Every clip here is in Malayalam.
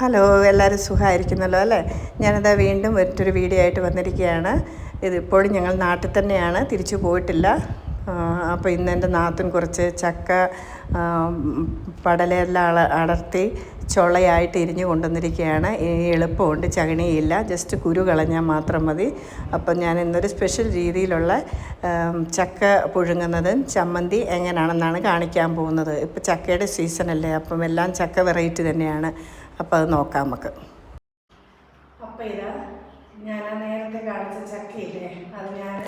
ഹലോ എല്ലാവരും സുഖമായിരിക്കുന്നല്ലോ അല്ലേ? ഞാനിതാ വീണ്ടും മറ്റൊരു വീഡിയോ ആയിട്ട് വന്നിരിക്കുകയാണ്. ഇതിപ്പോഴും ഞങ്ങൾ നാട്ടിൽ തന്നെയാണ് തിരിച്ചു പോയിട്ടില്ല. അപ്പോൾ ഇന്ന് എന്റെ നാത്തുൻ കുറച്ച് ചക്ക പടലെല്ലാം അടർത്തി ചൊളയായിട്ട് ഇരിഞ്ഞു കൊണ്ടുവന്നിരിക്കുകയാണ്. എളുപ്പമുണ്ട് ചകണിയില്ല. ജസ്റ്റ് കുരു കളഞ്ഞാൽ മാത്രം മതി. അപ്പം ഞാൻ ഇന്നൊരു സ്പെഷ്യൽ രീതിയിലുള്ള ചക്ക പുഴുങ്ങുന്നതും ചമ്മന്തി എങ്ങനെയാണെന്നാണ് കാണിക്കാൻ പോകുന്നത്. ഇപ്പോൾ ചക്കയുടെ സീസണല്ലേ അപ്പം എല്ലാം ചക്ക വെറൈറ്റി തന്നെയാണ്. അപ്പോൾ അത് നോക്കാം നമുക്ക്. അപ്പം ഇതാ ഞാൻ നേരത്തെ കാണിച്ച ചക്കയില്ലേ അത് ഞാൻ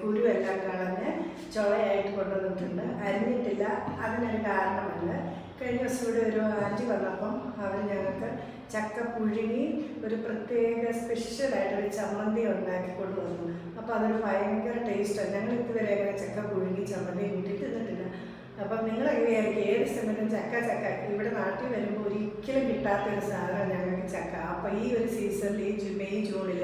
കുരുവെല്ലാം കളഞ്ഞ് ചുളയായിട്ട് കൊണ്ടുവന്നിട്ടുണ്ട്. അരിഞ്ഞിട്ടില്ല അതിനൊരു കാരണമല്ല കഴിഞ്ഞ ദിവസം ഇവിടെ ഒരു ആന്റി വന്നപ്പം അവർ ഞങ്ങൾക്ക് ചക്ക പുഴുങ്ങി ഒരു പ്രത്യേക സ്പെഷ്യലായിട്ടൊരു ചമ്മന്തി ഉണ്ടാക്കി കൊണ്ടുവന്നു. അപ്പോൾ അതൊരു ഭയങ്കര ടേസ്റ്റാണ് ഞങ്ങൾ ഇതുവരെ അങ്ങനെ ചക്ക പുഴുങ്ങി ചമ്മന്തി കൂട്ടി തിന്നിട്ടില്ല അപ്പം നിങ്ങൾ വിചാരിക്കും ഏത് സമയത്തും ചക്ക ചക്ക നാട്ടിൽ വരുമ്പോൾ ഒരിക്കലും കിട്ടാത്ത ഒരു സാധനം ഞങ്ങൾക്ക് ചക്ക. അപ്പോൾ ഈ ഒരു സീസണിൽ ഈ മെയ് ജൂണിൽ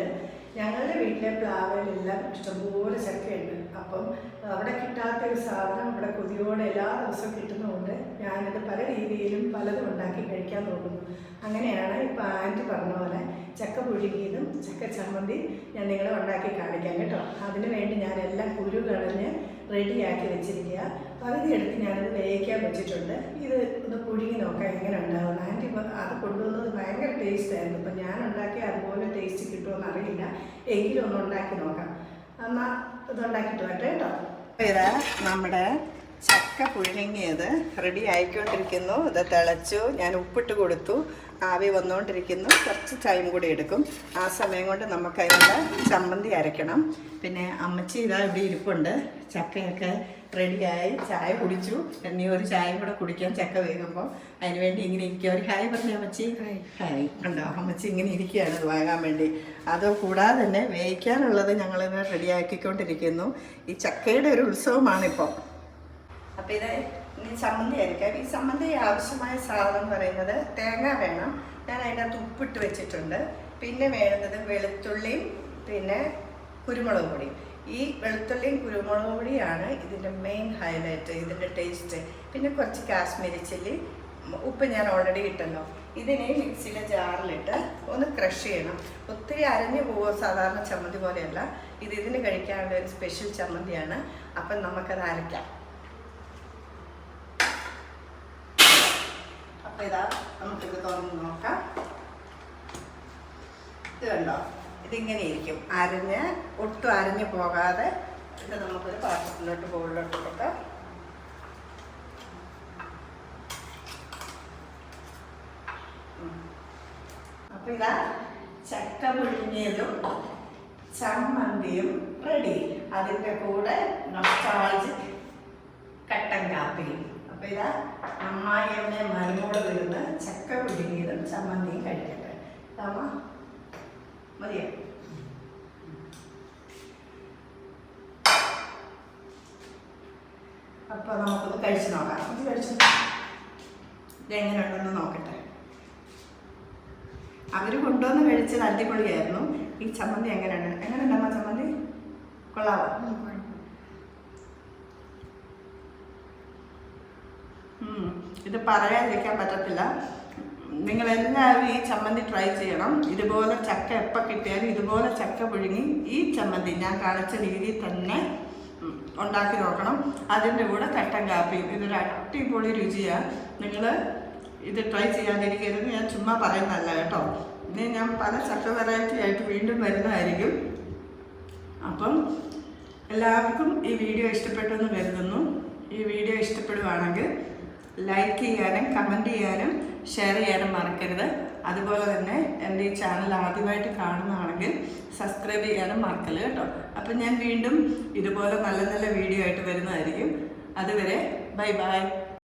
ഞങ്ങളുടെ വീട്ടിലെ പ്ലാവിലെല്ലാം ഇഷ്ടംപോലെ ചക്കയുണ്ട്. അപ്പം അവിടെ കിട്ടാത്ത ഒരു സാധനം ഇവിടെ കൊതിയോടെ എല്ലാ ദിവസവും കിട്ടുന്നതുകൊണ്ട് ഞാനിത് പല രീതിയിലും പലതും ഉണ്ടാക്കി കഴിക്കാൻ നോക്കുന്നു അങ്ങനെയാണ് ഇപ്പം ആന്റി പറഞ്ഞ പോലെ ചക്ക പുഴുകിയതും ചക്ക ചമ്മന്തി ഞാൻ നിങ്ങളെ ഉണ്ടാക്കി കാണിക്കാം കേട്ടോ. അതിന് വേണ്ടി ഞാൻ എല്ലാം കുരു കളഞ്ഞ് റെഡിയാക്കി വെച്ചിരിക്കുക. പകുതി എടുത്ത് ഞാനത് വേവിക്കാൻ വെച്ചിട്ടുണ്ട്. ഇത് ഒന്ന് പുഴുങ്ങി നോക്കാം എങ്ങനെ ഉണ്ടാവും ആന്റി അത് കൊണ്ടുവന്നത് ഭയങ്കര ടേസ്റ്റ് ആയിരുന്നു. ഇപ്പം ഞാൻ ഉണ്ടാക്കി അതുപോലെ ടേസ്റ്റ് കിട്ടുമെന്ന് അറിയില്ല. എങ്കിലും ഒന്ന് ഉണ്ടാക്കി നോക്കാം. അമ്മ ഇത് ഉണ്ടാക്കിയിട്ട് വരട്ടെ കേട്ടോ. ഇതാ നമ്മുടെ ചക്ക പുഴുങ്ങിയത് റെഡി ആയിക്കൊണ്ടിരിക്കുന്നു. ഇത് തിളച്ചു. ഞാൻ ഉപ്പിട്ട് കൊടുത്തു. ആവി വന്നുകൊണ്ടിരിക്കുന്നു കുറച്ച് ടൈം കൂടി എടുക്കും. ആ സമയം കൊണ്ട് നമുക്ക് അതിനുള്ള ചമ്മന്തി അരയ്ക്കണം പിന്നെ അമ്മച്ചി ഇതാ ഇവിടെ ഇരിപ്പുണ്ട്. ചക്കയൊക്കെ റെഡിയായി ചായ കുടിച്ചു. ഇനി ഒരു ചായയും കൂടെ കുടിക്കാൻ ചക്ക വേകുമ്പോൾ. അതിന് വേണ്ടി ഇങ്ങനെ ഇരിക്കുക. ഒരു ഹായ് പറഞ്ഞു അമ്മച്ചി? ഹായ്. ഉണ്ടോ? അമ്മച്ചി ഇങ്ങനെ ഇരിക്കുകയാണ് ഇത് വാങ്ങാൻ വേണ്ടി. അത് കൂടാതെ തന്നെ വേവിക്കാനുള്ളത് ഞങ്ങളിത് റെഡിയാക്കിക്കൊണ്ടിരിക്കുന്നു ഈ ചക്കയുടെ ഒരു ഉത്സവമാണിപ്പോൾ. അപ്പോൾ ഇത് ഇനി ചമ്മന്തി ആയിരിക്കാം ഈ ചമ്മന്തി ആവശ്യമായ സാധനം എന്ന് പറയുന്നത് തേങ്ങ വേണം. ഞാൻ അതിനകത്ത് ഉപ്പിട്ട് വെച്ചിട്ടുണ്ട്. പിന്നെ വേണ്ടത് വെളുത്തുള്ളിയും പിന്നെ കുരുമുളക് പൊടിയും. ഈ വെളുത്തുള്ളിയും കുരുമുളക് പൊടിയാണ് ഇതിന്റെ മെയിൻ ഹൈലൈറ്റ് ഇതിന്റെ ടേസ്റ്റ് പിന്നെ കുറച്ച് കാശ്മീരി ചില്ലി. ഉപ്പ് ഞാൻ ഓൾറെഡി ഇട്ടല്ലോ. ഇതിനെ മിക്സിയിലെ ജാറിലിട്ട് ഒന്ന് ക്രഷ് ചെയ്യണം. ഒത്തിരി അരഞ്ഞു പോകുമോ സാധാരണ ചമ്മന്തി പോലെയല്ല. ഇത് ഇതിന് കഴിക്കാനുള്ള ഒരു സ്പെഷ്യൽ ചമ്മന്തിയാണ്. അപ്പം നമുക്കത് അരയ്ക്കാം. അപ്പം ഇതാ നമുക്കിത് തുറന്ന് നോക്കാം. ഇത് കണ്ടോ? ഇതിങ്ങനെ ഇരിക്കും. അരഞ്ഞ് ഒട്ടും അരഞ്ഞു പോകാതെ ഇത് നമുക്കൊരു പാത്രത്തിലോട്ട് ബോളിലോട്ട് കൊടുക്കാം അപ്പം ഇതാ ചക്ക പുഴുങ്ങിയതും ചമ്മന്തിയും റെഡി അതിന്റെ കൂടെ നൊസ്റ്റാൾജിക് കട്ടൻ കാപ്പിയും. അപ്പം ഇതാ അമ്മായിയമ്മയെ മരുമോട് വരുന്ന ചക്ക പുഴുങ്ങിയതും ചമ്മന്തിയും കഴിക്കട്ടെ. അമ്മ മതിയോ? അപ്പോൾ നമുക്കൊന്ന് കഴിച്ചു നോക്കാം. ഇത് കഴിച്ചു ഇതെങ്ങനെയുണ്ടെന്ന് നോക്കട്ടെ. അവർ കൊണ്ടുവന്ന് കഴിച്ചത് അടിപൊളിയായിരുന്നു. ഈ ചമ്മന്തി എങ്ങനെയാണ് എങ്ങനെയുണ്ടമ്മ ചമ്മന്തി? കൊള്ളാവോ? ഇത് പറയാതിരിക്കാൻ പറ്റത്തില്ല. നിങ്ങൾ എല്ലാവരും ഈ ചമ്മന്തി ട്രൈ ചെയ്യണം. ഇതുപോലെ ചക്ക എപ്പോൾ കിട്ടിയാലും ഇതുപോലെ ചക്ക പുഴുങ്ങി ഈ ചമ്മന്തി ഞാൻ കാണിച്ച രീതിയിൽ തന്നെ ഉണ്ടാക്കി നോക്കണം. അതിന്റെ കൂടെ കട്ടൻ കാപ്പിയും. ഇതൊരു അടിപൊളി രുചിയാണ് നിങ്ങൾ ഇത് ട്രൈ ചെയ്യാതിരിക്കരുത്. ഞാൻ ചുമ്മാ പറയുന്നതല്ല കേട്ടോ. ഇനി ഞാൻ പല ചക്ക വെറൈറ്റി ആയിട്ട് വീണ്ടും വരുന്നതായിരിക്കും. അപ്പം എല്ലാവർക്കും ഈ വീഡിയോ ഇഷ്ടപ്പെട്ടെന്ന് കരുതുന്നു. ഈ വീഡിയോ ഇഷ്ടപ്പെടുവാണെങ്കിൽ ലൈക്ക് ചെയ്യാനും കമന്റ് ചെയ്യാനും ഷെയർ ചെയ്യാനും മറക്കരുത്. അതുപോലെ തന്നെ എന്റെ ഈ ചാനൽ ആദ്യമായിട്ട് കാണുന്നതാണെങ്കിൽ സബ്സ്ക്രൈബ് ചെയ്യാനും മറക്കല്ല കേട്ടോ. അപ്പം ഞാൻ വീണ്ടും ഇതുപോലെ നല്ല നല്ല വീഡിയോ ആയിട്ട് വരുന്നതായിരിക്കും. അതുവരെ ബൈ ബൈ